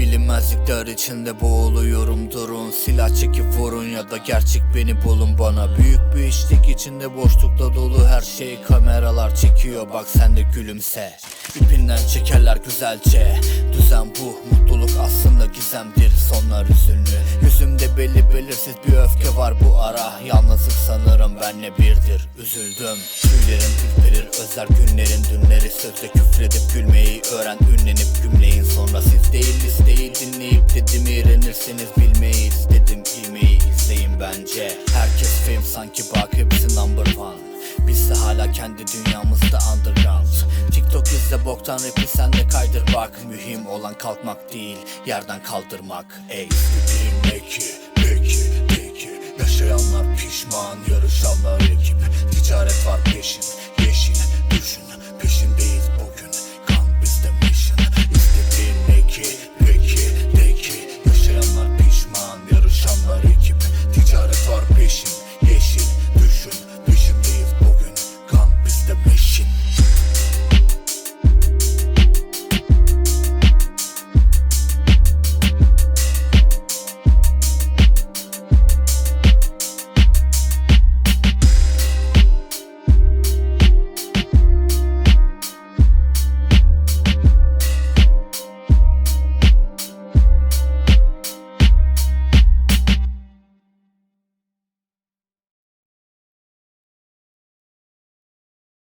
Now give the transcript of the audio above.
Görmezlikler içinde boğuluyorum. Durun Silah çekip vurun ya da gerçek beni bulun. Bana Büyük bir içlik içinde boşlukta dolu her şey. Kameralar çekiyor bak sen de gülümse. İpinden çekerler güzelce. Düzen bu mutluluk aslında gizemdir. Sonlar hüzünlü Yüzümde belli belirsiz bir öfke var bu ara. Yalnızlık sanırım benle birdir. Üzüldüm. Tüylerim özler günlerin dünleri Sözle küfredip gülmeyi öğren. Ünlenip gümleyin Sonra siz değil listeyi dinleyip dedim iğrenirseniz bilmeyiz Dedim ilmeği izleyin bence. Herkes fame sanki bak hepsi number one. Biz de hala kendi dünyamızda underground. TikTok izle boktan rapi sen de kaydır bak. Mühim olan kalkmak değil yerden kaldırmak. Ey istediğim peki peki peki. Yaşayanlar pişman yarışanlar ekip. Ticaret var peşin Mission.